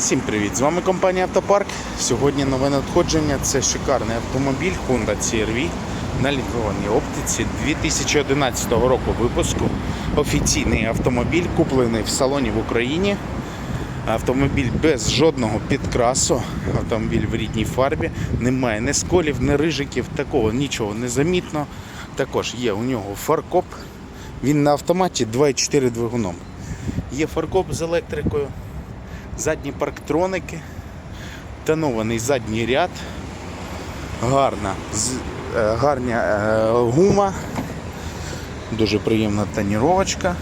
Всім привіт! З вами компанія Автопарк. Сьогодні нове надходження. Це шикарний автомобіль Honda CR-V на лікованій оптиці 2011 року випуску. Офіційний автомобіль, куплений в салоні в Україні. Автомобіль без жодного підкрасу, автомобіль в рідній фарбі, немає ні сколів, ні рижиків, такого нічого не замітно. Також є у нього фаркоп. Він на автоматі 2,4 двигуном. Є фаркоп з електрикою, задні парктроники, тонований задній ряд, гарна, е, гарна е, гума, дуже приємна тоніровочка,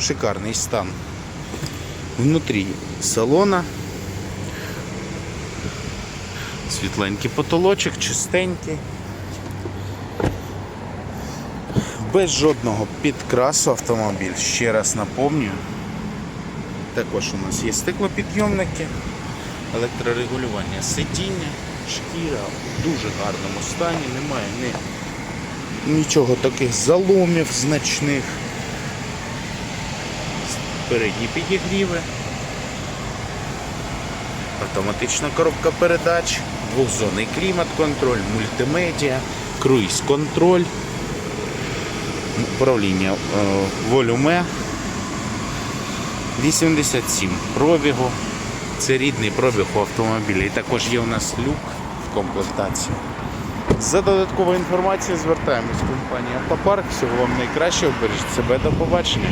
шикарний стан. Внутрі салона. Світленький потолочок, чистенький. Без жодного підкрасу автомобіль. Ще раз напомню. Також у нас є стеклопідйомники, електрорегулювання сидіння, шкіра в дуже гарному стані, немає ні, нічого таких заломів значних. Передні підігріви. Автоматична коробка передач, двохзонний клімат-контроль, мультимедіа, круїз-контроль, управління е, волюме. 87 пробігу. Це рідний пробіг у автомобілі. І також є у нас люк в комплектації. За додатковою інформацією звертаємось в компанію Автопарк. Всього вам найкращого, бережіть себе, до побачення.